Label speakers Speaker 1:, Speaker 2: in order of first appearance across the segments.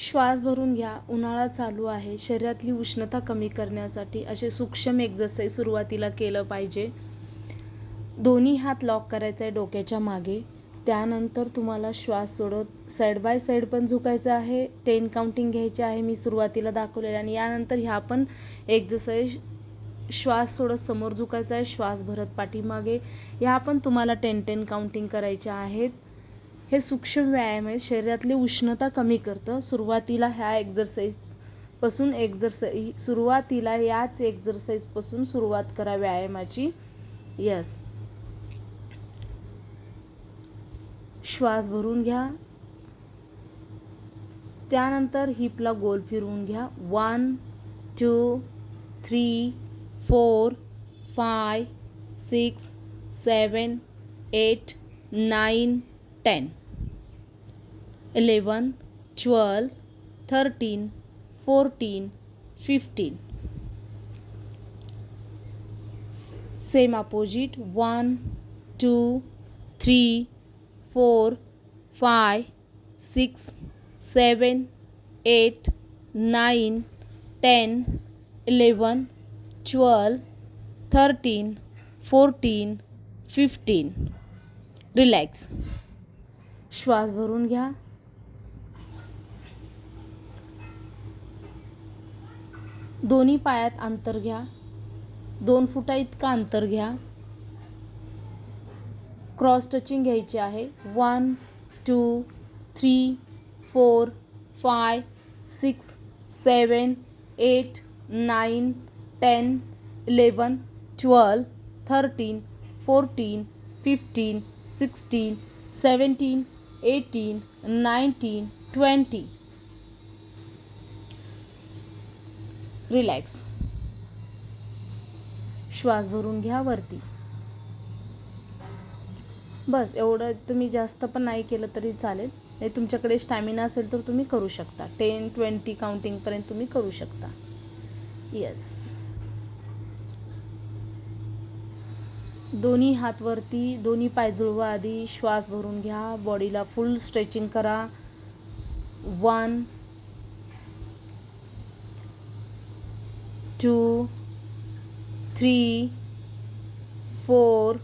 Speaker 1: श्वास भरून घ्या उन्हाळा चालू आहे शरीरातली उष्णता कमी करण्यासाठी असे सूक्ष्म एक्झरसाईज सुरुवातीला केलं पाहिजे. दोन्ही हात लॉक करायचा आहे डोक्याच्या मागे. त्यानंतर तुम्हाला श्वास सोडत साईड बाय साईड पण झुकायचं आहे. टेन काउंटिंग घ्यायची आहे मी सुरुवातीला दाखवलेलं आणि यानंतर ह्या पण एक्झरसाईज श्वास सोडत समोर झुकायचा आहे श्वास भरत पाठीमागे. ह्या पण तुम्हाला टेन टेन काउंटिंग करायच्या आहेत. हे सूक्ष्म व्यायाम आहे. शरीरातली उष्णता कमी करतं. सुरुवातीला ह्या एक्झरसाईजपासून एक्झरसाई सुरुवातीला याच एक्झरसाईजपासून सुरुवात करा व्यायामाची. यस श्वास भरून घ्या. त्यानंतर हिपला गोल फिरवून घ्या. One two three four five six seven eight nine 10 11 12 13 14 15 same opposite. 1 2 3 4 5 6 7 8 9 10 11 12 13 14 15 relax. श्वास भरून घ्या. दोन्ही पायात अंतर घ्या. दोन फुटा इतका अंतर घ्या. क्रॉस टचिंग घ्यायची आहे. One two three four five six seven eight nine ten eleven twelve thirteen fourteen fifteen sixteen seventeen eighteen nineteen twenty relax श्वास भरून घ्या वरती. बस एवढं तुम्ही जास्त पण नाही केलं तरी चालेल. नाही तुमच्याकडे स्टॅमिना असेल तर तुम्ही करू शकता. टेन ट्वेंटी काउंटिंगपर्यंत तुम्ही करू शकता. येस दोन्ही हातवरती दोन्ही पाय जुळवा आधी श्वास भरून घ्या. बॉडीला फुल स्ट्रेचिंग करा. One two three four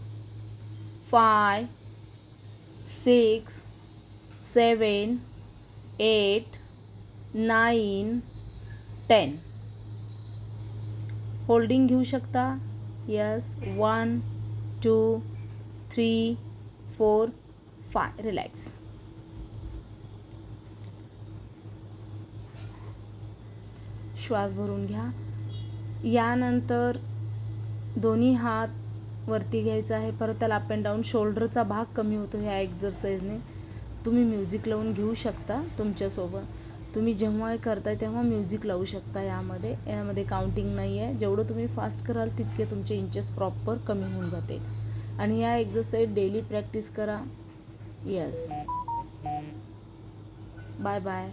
Speaker 1: five six seven eight nine ten holding घेऊ शकता? Yes one two three four five. Relax. श्वास भरून घ्या. यानंतर दोन्ही हात वरती घ्यायचा आहे. परत त्याला अप अँड डाऊन शोल्डरचा भाग कमी होतो ह्या एक्झरसाईजने तुम्ही म्युझिक लावून घेऊ शकता तुमच्यासोबत. तुम्ही जेव्हा करताय तेव्हा म्युझिक लावू शकता यामध्ये. यामध्ये काउंटिंग नाही आहे जेवढं तुम्ही फास्ट कराल तितके तुमचे इंचेस प्रॉपर कमी होऊन जाते आणि या एक्झरसाईज डेली प्रॅक्टिस करा. Yes bye bye